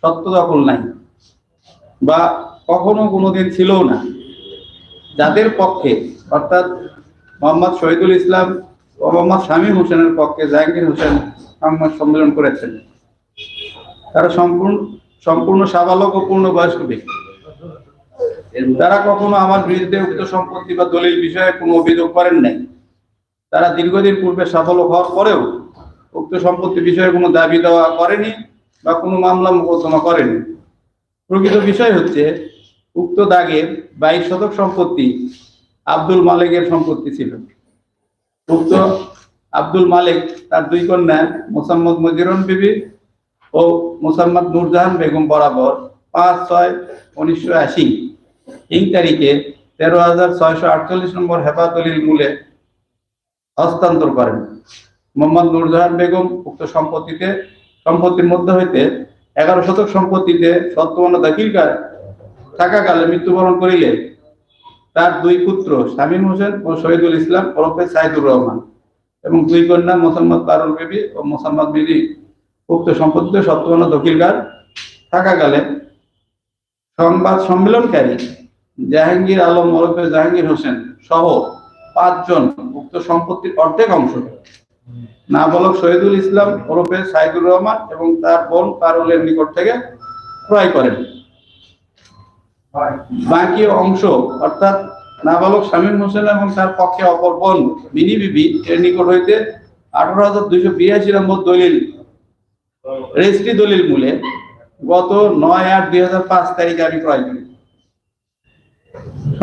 সত্য দখল নাই বা কখনো কোনোদিন ছিলও না। যাদের পক্ষে, অর্থাৎ মোহাম্মদ শহীদুল ইসলাম ও মোহাম্মদ শামীম হোসেনের পক্ষে জাহাঙ্গীর হোসেন সংবাদ সম্মেলন করেছেন, তারা সম্পূর্ণ সম্পূর্ণ সাবালক ও পূর্ণ বয়স্ক ব্যক্তি। তারা কখনো আমার বিরুদ্ধে উক্ত সম্পত্তি বা দলিল বিষয়ে কোনো অভিযোগ করেন নাই। তারা দীর্ঘদিন পূর্বে সফল হওয়ার পরেও উক্ত সম্পত্তি বিষয়ে কোনো দাবি দেওয়া করেনি। বা কোনো মামলা মোকদ্দমা করেনি। প্রকৃত বিষয় হচ্ছে, উক্ত দাগের বাইশ শতক সম্পত্তি আব্দুল মালিকের সম্পত্তি ছিল। উক্ত আব্দুল মালিক তার দুই কন্যা মোসাম্মদ মজিরন বিবি ও মোসাম্মদ নূরজাহান বেগম বরাবর পাঁচ ছয় উনিশশো আশি ইং তারিখে তেরো হাজার ছয়শো আটচল্লিশ নম্বর হেফাতলির মূলে হস্তান্তর করেন। মোহাম্মদ নূরজাহান বেগম উক্ত সম্পত্তিতে সম্পত্তির মধ্যে হইতে এগারো শতক সম্পত্তিতে সত্যমান দাখিলকার থাকাকালে মৃত্যুবরণ করিলে তার দুই পুত্র শামীম হোসেন ও শহীদুল ইসলাম ওরফে সাইদুর রহমান এবং দুই কন্যা মোসাম্মদ পারুল বিবি ও মোসাম্মদ বিবি উক্ত সম্পত্তিতে সত্যমান দখিলকার থাকাকালে সংবাদ সম্মেলনকারী জাহাঙ্গীর আলম ওরফে জাহাঙ্গীর হোসেন সহ পাঁচজন উক্ত সম্পত্তির অর্ধেক অংশ নাবালক শহীদুল ইসলাম ওরফে সাইদুর রহমান এবং তার বোন পারুলের নিকট থেকে ক্রয় করেন। বাকি অংশ, অর্থাৎ নাবালক শামীম হোসেন এবং তার পক্ষে অপর বোন মিনি বিবি এর নিকট হইতে আঠারো হাজার দুইশো বিরাশি নম্বর দলিল, রেজিস্ট্রি দলিল মূলে গত নয় আট দুই হাজার পাঁচ তারিখে আমি ক্রয় করি।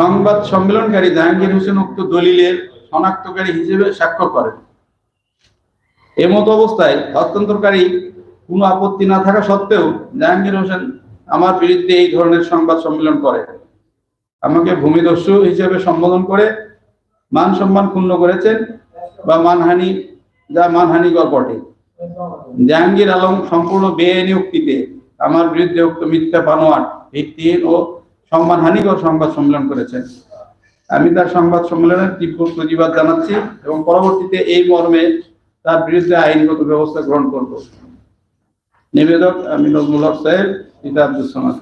সংবাদ সম্মেলনকারী জাহাঙ্গীর হোসেন উক্ত দলিলের শনাক্তকারী হিসেবে স্বাক্ষর করেন। এমত অবস্থায় হস্তান্তরকারী কোনো আপত্তি না থাকা সত্ত্বেও জাহাঙ্গীর হোসেন আমার বিরুদ্ধে এই ধরনের সংবাদ সম্মেলন করে। আমাকে ভূমিদস্যু হিসেবে সম্বোধন করে, মান সম্মান ক্ষুণ্ণ করেছেন বা মানহানি, যা মানহানিকর বটে। জাহাঙ্গীর আলম সম্পূর্ণ বেআইনি উক্তিতে আমার বিরুদ্ধে উক্ত মিথ্যা বানোয়াট, ভিত্তিহীন ও সম্মানহানিকর সংবাদ সম্মেলন করেছেন। আমি তার সংবাদ সম্মেলনের তীব্র প্রতিবাদ জানাচ্ছি এবং পরবর্তীতে এই মর্মে তার বিরুদ্ধে আইনগত ব্যবস্থা গ্রহণ করব। নিবেদক আমি নজমুল হক সাহেব পিতা আব্দুল সামাদ।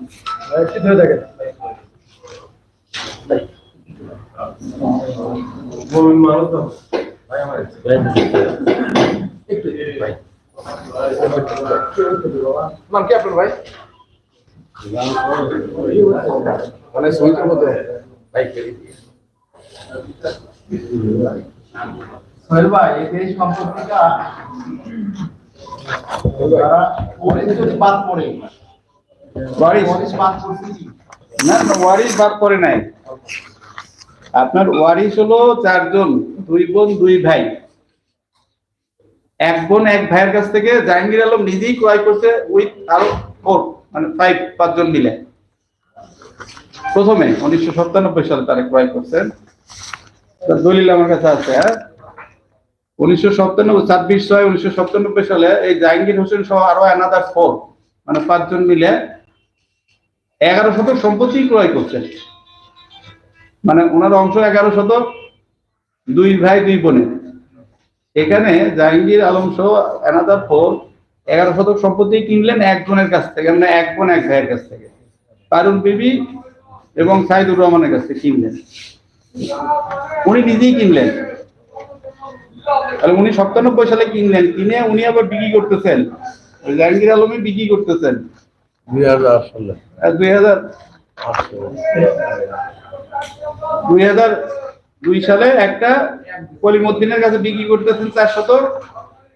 নাম কি আপনার ভাই? মানে সোহেল ভাই এই সম্পত্তিটা তারা ওয়ারিশ যদি বাদ পড়ে। ওয়ারিশ। ওয়ারিশ বাদ না না, ওয়ারিশ বাদ করে নাই। আপনার ওয়ারিশ হলো চারজন দুই বোন দুই ভাই। এক বোন এক ভাইয়ের কাছ থেকে জাহাঙ্গীর আলম নিজেই ক্রয় করছে উইথ আরও ফোর মানে ফাইভ পাঁচজন মিলে। প্রথমে উনিশশো সাতানব্বই সালে তারা ক্রয় করছেন। দলিল আমার কাছে আছে হ্যাঁ? উনিশশো সাতানব্বই ছাব্বিশ ছয়, উনিশশো সাতানব্বই সালে এই জাহাঙ্গীর হোসেন সহ আরও অ্যানাদার ফোর মানে পাঁচজন মিলে এগারো শতক সম্পত্তি ক্রয় করছেন। মানে ওনার অংশ এগারো শতক, দুই ভাই, দুই বোনের এখানে জাহাঙ্গীর আলম সহ অ্যানাদার ফোর এগারো শতক সম্পত্তি কিনলেন এক বোনের কাছ থেকে মানে এক বোন, এক ভাইয়ের কাছ থেকে। পারুল বিবি এবং সাইদুর রহমানের কাছ থেকে কিনলেন। উনি নিজেই কিনলেন। তাহলে উনি সপ্তানব্বই সালে কিনলেন কিনে উনি আবার বিক্রি করতেছেন। জাহাঙ্গীর আলমই বিক্রি করতেছেন। দুই হাজার সালে দুই হাজার। দুই হাজার দুই সালে একটা কলিমুদ্দিনের কাছে বিক্রি করতেছেন চার শতক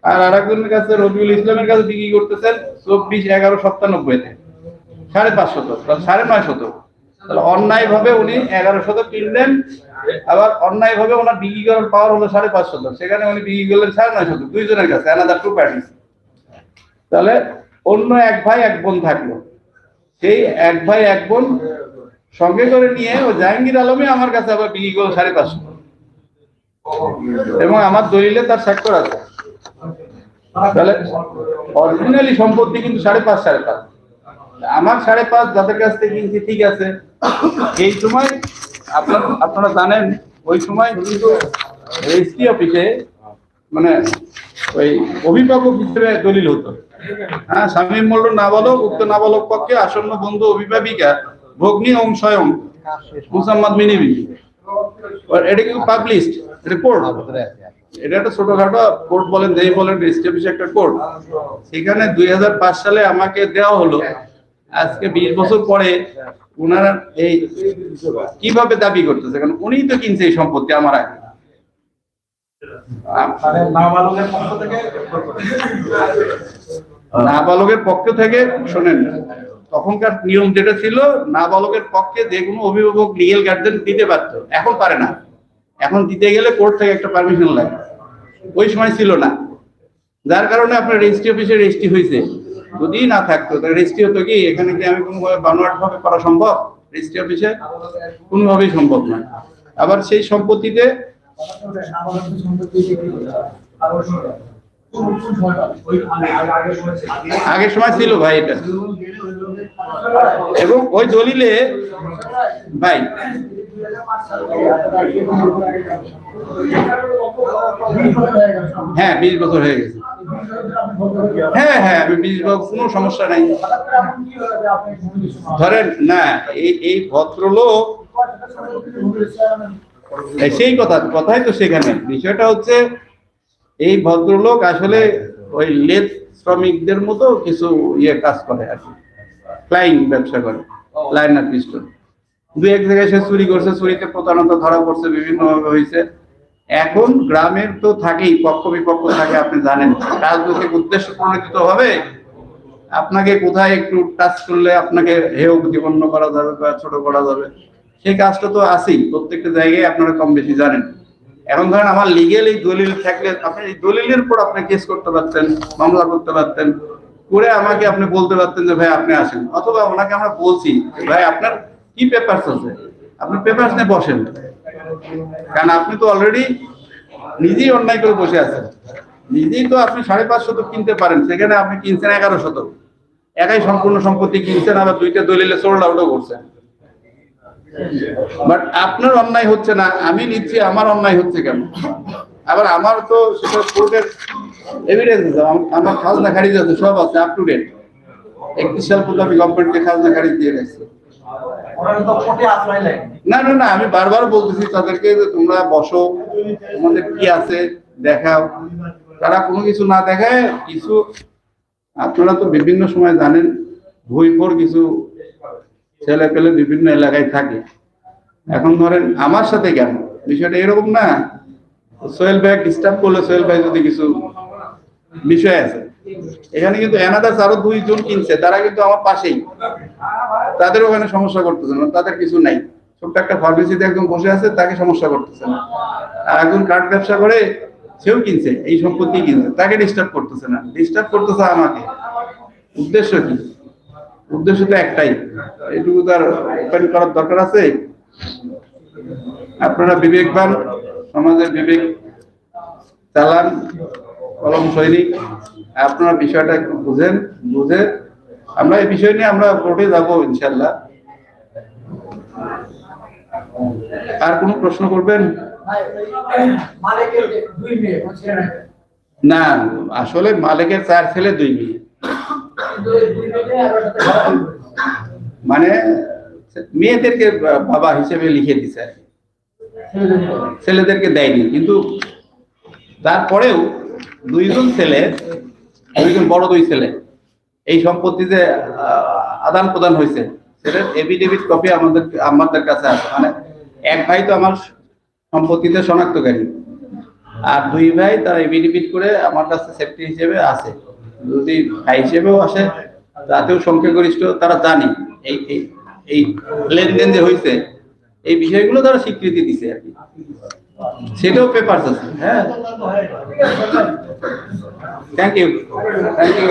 আর আরেকজনের কাছে রবিউল ইসলামের কাছে বিক্রি করতেছেন চব্বিশ এগারো সপ্তানব্বইতে। সাড়ে পাঁচ শতক বা সাড়ে নয় শতক অন্যায় ভাবে উনি এগারো শতক কিনলেন, আবার অন্যায় ভাবে ওনার বিক্রি করার পাওয়ার হলো সাড়ে পাঁচ শতক সেখানে উনি বিক্রি করলেন সাড়ে নয় শতক দুইজনের কাছে টু তাহলে অন্য এক ভাই এক বোন থাকল। সেই এক ভাই এক বোন সঙ্গে করে নিয়ে ও জাহাঙ্গীর আলমে আমার কাছে আবার বিক্রি করল সাড়ে পাঁচশো এবং আমার দলিলে তার স্বাক্ষর আছে। তাহলে অরিজিনালি সম্পত্তি কিন্তু সাড়ে পাঁচ সাড়ে পাঁচ। আমার সাড়ে পাঁচ, যাদের কাছ থেকে কিনছি, ঠিক আছে। এই সময় আপনার জানেন, ওই সময় কিন্তু রেজিস্ট্রি অফিসে মানে ওই অভিভাবক হিসেবে দলিল হতো। হ্যাঁ শামীম মোল্ল নাবালক, উক্ত নাবালক পক্ষে আসন্ন বন্ধু অভিভাবিকা ভগ্নী ওম স্বয়ং মুসাম্মদ মিনিবি। এটা কিন্তু রিপোর্ট এটা একটা ছোটখাটো কোর্ট বলেন, যেই বলেন, রেজিস্ট্রি একটা কোর্ট সেখানে দুই হাজার পাঁচ সালে আমাকে দেওয়া হলো। আজকে বিশ বছর পরে ওনারা এই কীভাবে দাবি করতেছে? কারণ উনিই তো কিনছে এই সম্পত্তি আমার আগে। মানে নাবালকের পক্ষ থেকে শোনেন তখনকার নিয়ম যেটা ছিল নাবালকের পক্ষে যে কোনো অভিভাবক লিগেল গার্জেন দিতে পারত। এখন পারে না। এখন দিতে গেলে কোর্ট থেকে একটা পারমিশন লাগে। ওই সময় ছিল না। যার কারণে আপনার রেজিস্ট্রি অফিসে রেজিস্ট্রি হয়েছে। যদি না থাকতো, তাহলে রেজিস্ট্রি হতো কি? এখানে কি আমি কোনোভাবে বানোয়াট ভাবে করা সম্ভব? রেজিস্ট্রি অফিসে কোনোভাবেই সম্ভব নয়। আবার সেই সম্পত্তিতে। আগের সময় ছিল ভাই এটা। এবং ওই দলিলে ভাই হ্যাঁ বিশ বছর হয়ে গেছে। হ্যাঁ হ্যাঁ আমি বিশ বছর কোনো সমস্যা নাই। ধরেন, না, এই এই ভদ্রলোক সেই কথা, কথাই তো সেখানে। বিষয়টা হচ্ছে, এই ভদ্রলোক আসলে ওই লেদ শ্রমিকদের মতো কিছু ইয়ে কাজ করে আর কি। ফ্লাইং ব্যবসা করে লাইনার পিস্টন দু এক জায়গায় সে চুরি করছে, চুরিতে প্রতারণা ধরা পড়ছে, বিভিন্নভাবে হয়েছে এখন গ্রামের তো থাকেই, পক্ষ বিপক্ষ থাকে, আপনি জানেন। রাজনৈতিক উদ্দেশ্য প্রণোদিত হবে। আপনাকে কোথায় একটু টাচ করলে আপনাকে হেয় প্রতিপন্ন করা যাবে বা ছোট করা যাবে? সেই কাজটা তো আছেই, প্রত্যেকটা জায়গায় আপনারা কম বেশি জানেন। এখন ধরেন আমার লিগেল এই দলিল থাকলে, আপনি এই দলিলের উপর আপনি কেস করতে পারতেন, মামলা করতে পারতেন, করে আমাকে আপনি বলতে পারতেন যে, ভাই, আপনি আসেন। অথবা ওনাকে আমরা বলছি, ভাই, আপনার কি পেপারস আছে? আপনি পেপারস নিয়ে বসেন। কারণ আপনি তো অলরেডি নিজেই অন্যায় করে বসে আছেন। নিজেই তো আপনি সাড়ে পাঁচ শতক কিনতে পারেন, সেখানে আপনি কিনছেন এগারো শতক। একাই সম্পূর্ণ সম্পত্তি কিনছেন, আবার দুইটা দলিলে সোল্ড আউটও করছেন। বাট আপনার অন্যায় হচ্ছে না, আমি নিচ্ছি, আমার অন্যায় হচ্ছে কেন? আবার আমার তো সেটা কোর্টের এভিডেন্স আছে, আমার খাজনা খারিজ আছে, সব আছে আপ টু ডেট একত্রিশ সাল পর্যন্ত আমি গভর্নমেন্টকে খাজনা খারিজ দিয়ে গেছি না না না, আমি বারবার বলতেছি তাদেরকে তোমরা বসো, তোমাদের কি আছে দেখাও। তারা কোনো কিছু না দেখায়, কিছু আপনারা তো বিভিন্ন সময় জানেন ভুইফোর কিছু ছেলে পেলে বিভিন্ন এলাকায় থাকে। এখন ধরেন আমার সাথে কেন? বিষয়টা এরকম না। সোহেল ভাই ডিস্টার্ব করলে সোহেল ভাই যদি কিছু বিষয় আছে এখানে কিন্তু এনাদার্স আরও দুইজন কিনছে, তারা কিন্তু আমার পাশেই। তাদের ওখানে সমস্যা করতেছে না, তাদের কিছু নাই। ছোট্ট একটা ফার্মেসিতে একজন বসে আছে, তাকে সমস্যা করতেছে না। আর একজন কার্ড ব্যবসা করে, সেও কিনছে, এই সম্পত্তি কিনছে, তাকে ডিস্টার্ব করতেছে না। ডিস্টার্ব করতেছে আমাকে। উদ্দেশ্য কি? উদ্দেশ্য তো একটাই। এইটুকু তার ওপেন করার দরকার আছে। আপনারা বিবেকবান, সমাজের বিবেক চালান, কলম সৈনিক। আপনারা বিষয়টা একটু বুঝেন বুঝে আমরা এই বিষয় নিয়ে আমরা কোর্টে যাব ইনশাল্লাহ আর কোনো প্রশ্ন করবেন। না আসলে মালিকের চার ছেলে দুই মেয়ে। মানে মেয়েদেরকে বাবা হিসেবে লিখে দিছে আর। ছেলেদেরকে দেয়নি কিন্তু তারপরেও দুইজন ছেলে দুইজন বড় দুই ছেলে। এই সম্পত্তিতে আদান প্রদান হয়েছে, সেটার এভিডেভিট কপি আমাদের আমাদের কাছে আছে। মানে এক ভাই তো আমার সম্পত্তিতে শনাক্তকারী। আর দুই ভাই তারা এভিডেভিট করে আমার কাছে সেফটি হিসেবে আছে। যদি ভাই হিসেবেও আসে, তাতেও সংখ্যাগরিষ্ঠ, তারা জানে। এই- এই লেনদেন যে হয়েছে, এই বিষয়গুলো তারা স্বীকৃতি দিছে আর কি। সেটাও পেপারস আছে হ্যাঁ থ্যাংক ইউ থ্যাংক ইউ